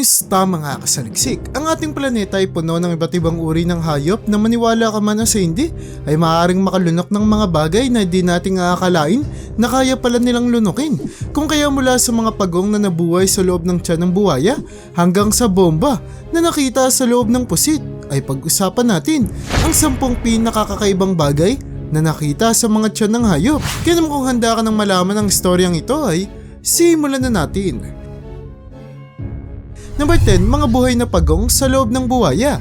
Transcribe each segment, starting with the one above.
Kumusta mga kasaliksik? Ang ating planeta ay puno ng iba't ibang uri ng hayop na maniwala ka man o sa hindi ay maaaring makalunok ng mga bagay na di nating aakalain na kaya pala nilang lunukin. Kung kaya mula sa mga pagong na nabuhay sa loob ng tiyan ng buwaya hanggang sa bomba na nakita sa loob ng pusit ay pag-usapan natin ang sampung pinakakakaibang bagay na nakita sa mga tiyan ng hayop. Kaya naman kung handa ka ng malaman ang storyang ito ay simulan na natin. Number 10, mga buhay na pagong sa loob ng buwaya.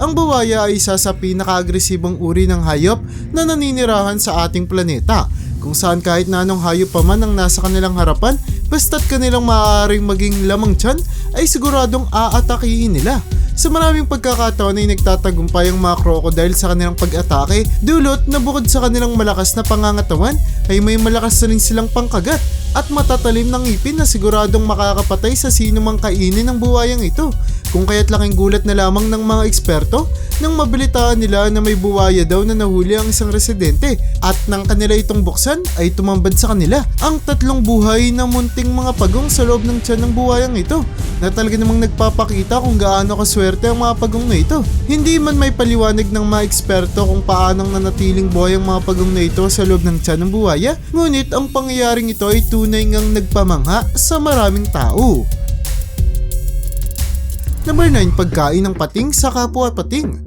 Ang buwaya ay isa sa pinaka-agresibong uri ng hayop na naninirahan sa ating planeta kung saan kahit na anong hayop pa man ang nasa kanilang harapan basta't kanilang maaaring maging lamang tiyan ay siguradong aatakihin nila. Sa maraming pagkakataon ay nagtatagumpay ang mga crocodile sa kanilang pag-atake dulot na bukod sa kanilang malakas na pangangatawan ay may malakas na rin silang pangkagat at matatalim ng ngipin na siguradong makakapatay sa sino mang kainin ng buwayang ito. Kung kaya't laking gulat na lamang ng mga eksperto nang mabilitaan nila na may buwaya daw na nahuli ang isang residente at nang kanila itong buksan ay tumambad sa kanila ang tatlong buhay na munting mga pagong sa loob ng tiyan ng buwayang ito na talaga namang nagpapakita kung gaano kaswerte ang mga pagong na ito. Hindi man may paliwanag ng mga eksperto kung paanong nanatiling buhay ang mga pagong na ito sa loob ng tiyan ng buwaya, ngunit ang pangyayaring ito ay tunay ngang nagpamangha sa maraming tao. Number 9, pagkain ng pating sa kapwa pating.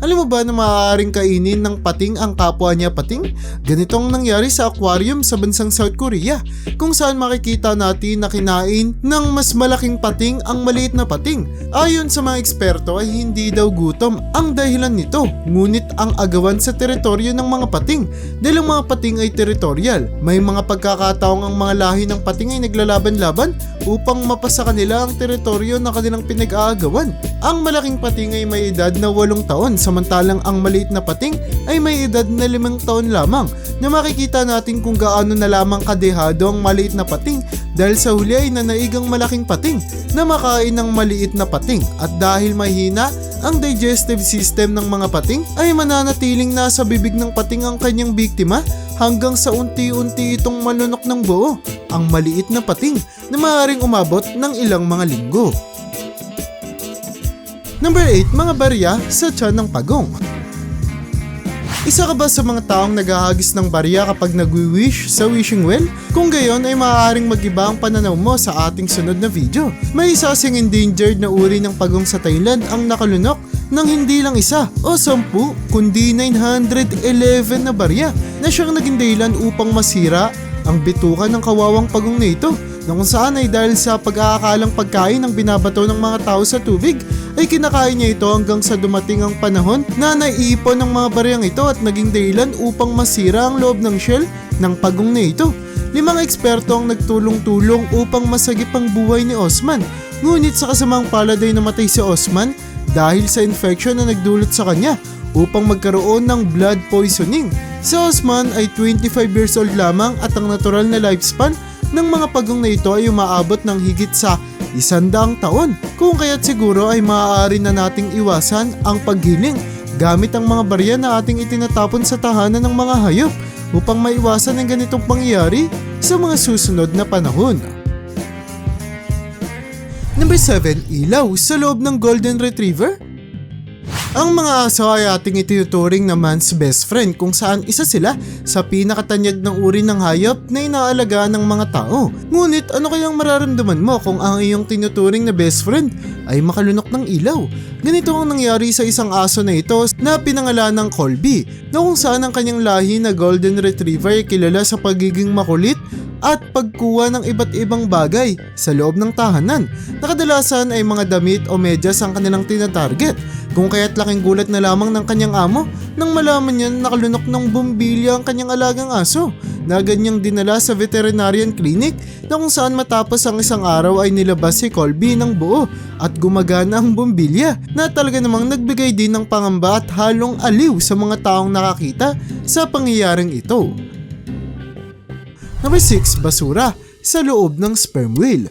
Alam mo ba na maaaring kainin ng pating ang kapwa niya pating? Ganito ang nangyari sa aquarium sa bansang South Korea kung saan makikita natin na kinain ng mas malaking pating ang maliit na pating. Ayon sa mga eksperto ay hindi daw gutom ang dahilan nito ngunit ang agawan sa teritoryo ng mga pating dahil ang mga pating ay teritorial. May mga pagkakataong ang mga lahi ng pating ay naglalaban-laban upang mapasa kanila ang teritoryo na kanilang pinag-aagawan. Ang malaking pating ay may edad na 8 taon samantalang ang maliit na pating ay may edad na 5 taon lamang na makikita natin kung gaano na lamang kadehado ang maliit na pating dahil sa huli ay nanaigang malaking pating na makain ng maliit na pating at dahil mahina ang digestive system ng mga pating ay mananatiling nasa bibig ng pating ang kanyang biktima hanggang sa unti-unti itong malunok ng buo ang maliit na pating na maaaring umabot ng ilang mga linggo. Number 8, mga barya sa tiyan ng pagong. Isa ka ba sa mga taong naghahagis ng barya kapag nagwi-wish sa wishing well? Kung gayon ay maaaring magiba ang pananaw mo sa ating sunod na video. May isa sing endangered na uri ng pagong sa Thailand ang nakalunok ng hindi lang isa o sampu kundi 911 na barya na siyang naging dahilan upang masira ang bitukan ng kawawang pagong na ito na kung saan ay dahil sa pag-aakalang pagkain ng binabato ng mga tao sa tubig ay kinakain niya ito hanggang sa dumating ang panahon na naiipon ng mga bariyang ito at naging dahilan upang masira ang loob ng shell ng pagong na ito. Limang eksperto ang nagtulong-tulong upang masagip ang buhay ni Osman. Ngunit sa kasamang palad ay namatay si Osman dahil sa infection na nagdulot sa kanya upang magkaroon ng blood poisoning. Si Osman ay 25 years old lamang at ang natural na lifespan ng mga pagong na ito ay umaabot ng higit sa isandaang taon. Kung kaya't siguro ay maaari na nating iwasan ang paghiling gamit ang mga barya na ating itinatapon sa tahanan ng mga hayop upang maiwasan ang ganitong pangyayari sa mga susunod na panahon. Number 7, ilaw sa loob ng Golden Retriever. Ang mga aso ay ating itinuturing na man's best friend kung saan isa sila sa pinakatanyag ng uri ng hayop na inaalagaan ng mga tao. Ngunit ano kayang mararamdaman mo kung ang iyong tinuturing na best friend ay makalunok ng ilaw? Ganito ang nangyari sa isang aso na ito na pinangalan ng Colby na kung saan ang kanyang lahi na golden retriever ay kilala sa pagiging makulit at pagkuha ng iba't ibang bagay sa loob ng tahanan. Nakadalasan ay mga damit o medyas ang kanilang tinatarget. Kung kaya't laking gulat na lamang ng kanyang amo nang malaman niya na nakalunok ng bumbilya ang kanyang alagang aso na ganyang dinala sa veterinarian clinic na kung saan matapos ang isang araw ay nilabas si Colby ng buo at gumagana ang bumbilya na talaga namang nagbigay din ng pangamba at halong aliw sa mga taong nakakita sa pangyayaring ito. Number 6, basura sa loob ng sperm whale.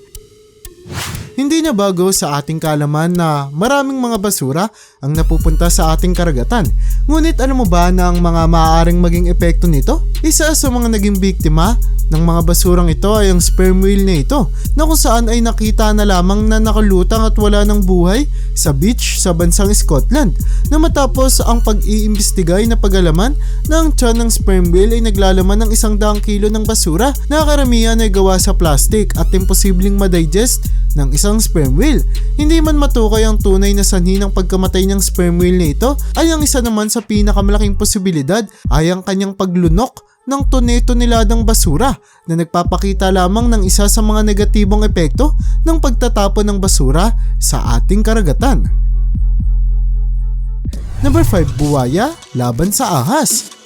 Hindi na bago sa ating kaalaman na maraming mga basura ang napupunta sa ating karagatan. Ngunit alam mo ba na ang mga maaaring maging epekto nito? Isa sa mga naging biktima ng mga basurang ito ay ang sperm whale na ito na kung saan ay nakita na lamang na nakalutang at wala ng buhay sa beach sa bansang Scotland na matapos ang pag-iimbestiga ay napagalaman na ang tiyan ng sperm whale ay naglalaman ng isang daang kilo ng basura na karamihan ay gawa sa plastic at imposibleng madigest ng isang sperm whale. Hindi man matukay ang tunay na sanhi ng pagkamatay ng sperm whale na ito ay ang isa naman sa pinakamalaking posibilidad ay ang kanyang paglunok ng tone-toneladang basura na nagpapakita lamang ng isa sa mga negatibong epekto ng pagtatapon ng basura sa ating karagatan. Number 5, buwaya laban sa ahas.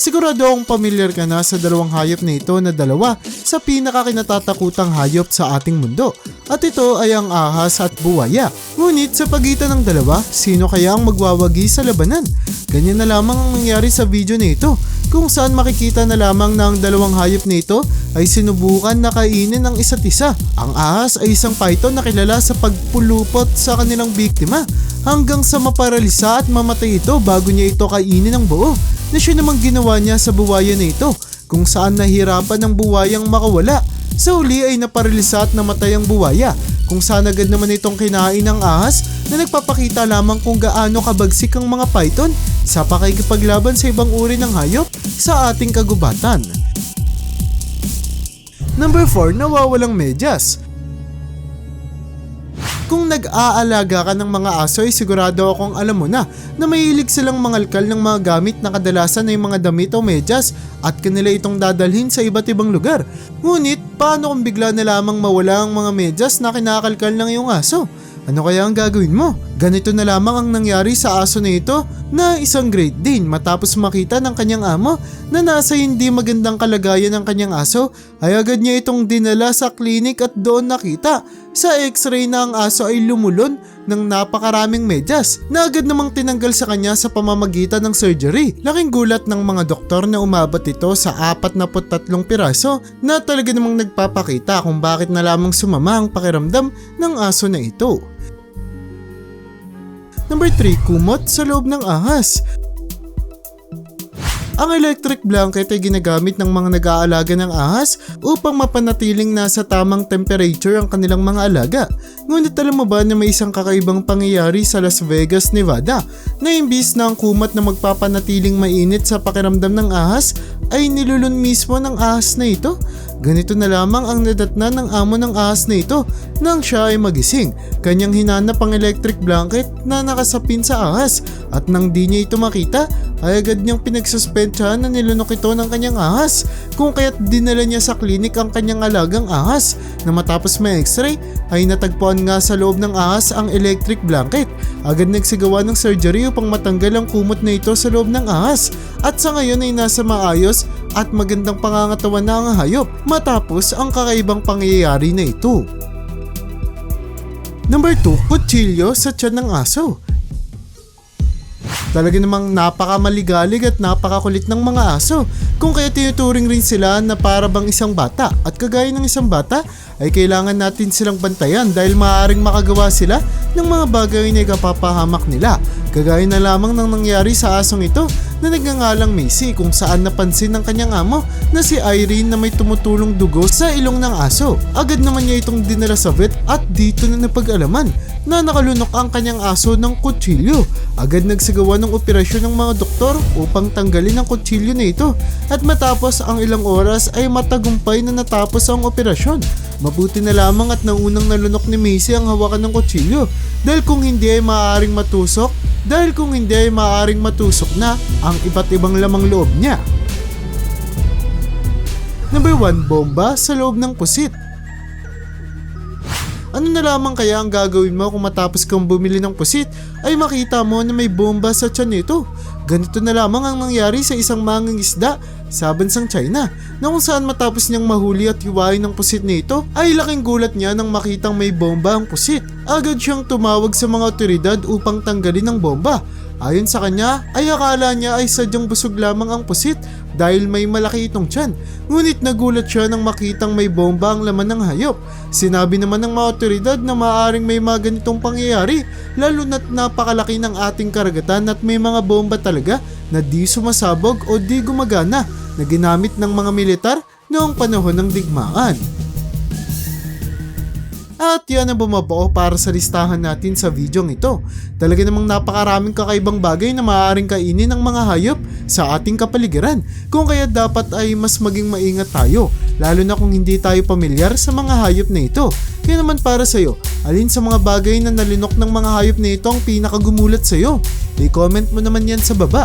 Sigurado akong pamilyar ka na sa dalawang hayop na ito na dalawa sa pinakakinatatakutang hayop sa ating mundo. At ito ay ang ahas at buwaya. Ngunit sa pagitan ng dalawa, sino kaya ang magwawagi sa labanan? Ganyan na lamang ang nangyari sa video na ito kung saan makikita na lamang na ang dalawang hayop na ito ay sinubukan na kainin ng isa't isa. Ang ahas ay isang python na kilala sa pagpulupot sa kanilang biktima hanggang sa maparalisa at mamatay ito bago niya ito kainin ng buo na siya namang ginawa niya sa buwaya na ito kung saan nahirapan ng buwayang makawala. Sa uli ay naparalisa at namatay ang buwaya kung saan agad naman itong kinain ng ahas na nagpapakita lamang kung gaano kabagsik ang mga python sa pakikipaglaban sa ibang uri ng hayop sa ating kagubatan. Number 4, nawawalang medyas. Kung nag-aalaga ka ng mga aso ay sigurado akong alam mo na na mahilig silang mangalkal ng mga gamit na kadalasan ay mga damit o medyas at kanila itong dadalhin sa iba't ibang lugar. Ngunit paano kung bigla na lamang mawala ang mga medyas na kinakalkal ng iyong aso? Ano kaya ang gagawin mo? Ganito na lamang ang nangyari sa aso na ito na isang Great Dane matapos makita ng kanyang amo na nasa hindi magandang kalagayan ng kanyang aso ay agad niya itong dinala sa klinik at doon nakita sa x-ray na ang aso ay lumulon ng napakaraming medyas na agad namang tinanggal sa kanya sa pamamagitan ng surgery. Laking gulat ng mga doktor na umabot ito sa 43 piraso na talaga namang nagpapakita kung bakit na lamang sumama ang pakiramdam ng aso na ito. Number 3, kumot sa loob ng ahas. Ang electric blanket ay ginagamit ng mga nag-aalaga ng ahas upang mapanatiling nasa tamang temperature ang kanilang mga alaga. Ngunit alam mo ba na may isang kakaibang pangyayari sa Las Vegas, Nevada na imbis na ang kumat na magpapanatiling mainit sa pakiramdam ng ahas ay nilulun mismo ng ahas na ito? Ganito na lamang ang nadatna ng amo ng ahas na ito nang siya ay magising. Kanyang hinanap ang electric blanket na nakasapin sa ahas at nang di niya ito makita ay agad niyang pinagsuspensyahan na nilunok ito ng kanyang ahas kung kaya't dinala niya sa klinik ang kanyang alagang ahas na matapos may x-ray ay natagpuan nga sa loob ng ahas ang electric blanket. Agad nagsagawa ng surgery upang matanggal ang kumot na ito sa loob ng ahas at sa ngayon ay nasa maayos at magandang pangangatawan na ang hayop matapos ang kakaibang pangyayari na ito. Number 2, kutsilyo sa tiyan ng aso. Talaga namang napakamaligalig at napakakulit ng mga aso kung kaya tinuturing rin sila na para bang isang bata at kagaya ng isang bata ay kailangan natin silang bantayan dahil maaaring makagawa sila ng mga bagay na ikapapahamak nila. Kagaya na lamang ng nangyari sa asong ito na nagngangalang Macy kung saan napansin ng kanyang amo na si Irene na may tumutulong dugo sa ilong ng aso. Agad naman niya itong dinala sa vet at dito na napag-alaman na nakalunok ang kanyang aso ng kutsilyo. Agad nagsagawa ng operasyon ng mga doktor upang tanggalin ang kutsilyo na ito at matapos ang ilang oras ay matagumpay na natapos ang operasyon. Mabuti na lamang at naunang nalunok ni Macy ang hawakan ng kutsilyo dahil kung hindi ay maaaring matusok dahil kung hindi ay maaaring matusok na ang iba't ibang lamang loob niya. Number 1, bomba sa loob ng pusit. Ano na lamang kaya ang gagawin mo kung matapos kang bumili ng pusit ay makita mo na may bomba sa tiyan nito? Ganito na lamang ang nangyari sa isang mangang isda sa bansang China na kung saan matapos niyang mahuli at hiwain ng pusit nito ay laking gulat niya nang makitang may bomba ang pusit. Agad siyang tumawag sa mga otoridad upang tanggalin ang bomba. Ayon sa kanya ay akala niya ay sadyang busog lamang ang pusit dahil may malaki itong tiyan. Ngunit nagulat siya nang makitang may bomba ang laman ng hayop. Sinabi naman ng mga otoridad na maaaring may mga ganitong pangyayari lalo na't napakalaki ng ating karagatan at may mga bomba talaga na di sumasabog o di gumagana na ginamit ng mga militar noong panahon ng digmaan. At yan ang bumabao para sa listahan natin sa videong ito. Talaga namang napakaraming kakaibang bagay na maaaring kainin ng mga hayop sa ating kapaligiran. Kung kaya dapat ay mas maging maingat tayo, lalo na kung hindi tayo pamilyar sa mga hayop na ito. Kaya naman para sa'yo, alin sa mga bagay na nalinok ng mga hayop na ito ang pinakagumulat sa'yo? I-comment mo naman yan sa baba.